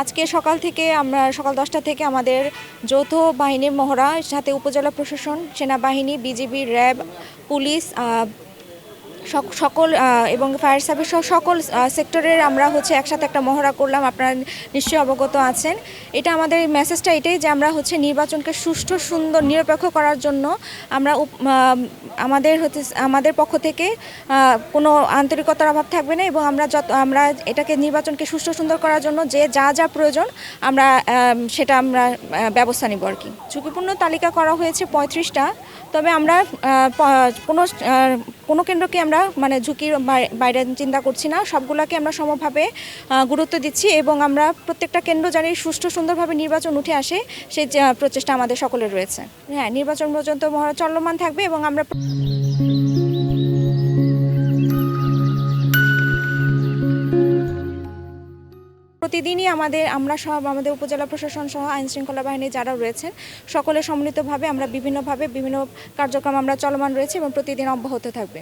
আজকে সকাল থেকে আমরা, সকাল দশটা থেকে আমাদের যৌথ বাহিনীর মহড়া, সাথে উপজেলা প্রশাসন, সেনাবাহিনী, বিজিবি, র্যাব, পুলিশ সকল এবং ফায়ার সার্ভিস সকল সেক্টরের আমরা হচ্ছে একসাথে একটা মহড়া করলাম। আপনারা নিশ্চয়ই অবগত আছেন। এটা আমাদের মেসেজটা এটাই যে আমরা হচ্ছে নির্বাচনকে সুষ্ঠু, সুন্দর, নিরপেক্ষ করার জন্য আমরা আমাদের হচ্ছে, আমাদের পক্ষ থেকে কোনো আন্তরিকতার অভাব থাকবে না এবং আমরা যত, আমরা এটাকে নির্বাচনকে সুষ্ঠু, সুন্দর করার জন্য যে যা যা প্রয়োজন আমরা সেটা আমরা ব্যবস্থা নিব আর কি। ঝুঁকিপূর্ণ তালিকা করা হয়েছে পঁয়ত্রিশটা। তবে আমরা কোনো কোনো কেন্দ্রকে আমরা মানে ঝুঁকির বাইরে চিন্তা করছি না। সবগুলোকে আমরা সমভাবে গুরুত্ব দিচ্ছি এবং আমরা প্রত্যেকটা কেন্দ্র জানি সুষ্ঠু সুন্দরভাবে নির্বাচন উঠে আসে, সেই প্রচেষ্টা আমাদের সকলের রয়েছে। হ্যাঁ নির্বাচন পর্যন্ত চলমান থাকবে এবং আমরা প্রতিদিনই আমাদের, আমরা সব আমাদের উপজেলা প্রশাসন সহ আইন শৃঙ্খলা বাহিনী যারা রয়েছেন, সকলে সম্মিলিতভাবে আমরা বিভিন্নভাবে বিভিন্ন কার্যক্রম আমরা চলমান রয়েছে এবং প্রতিদিন অব্যাহত থাকবে।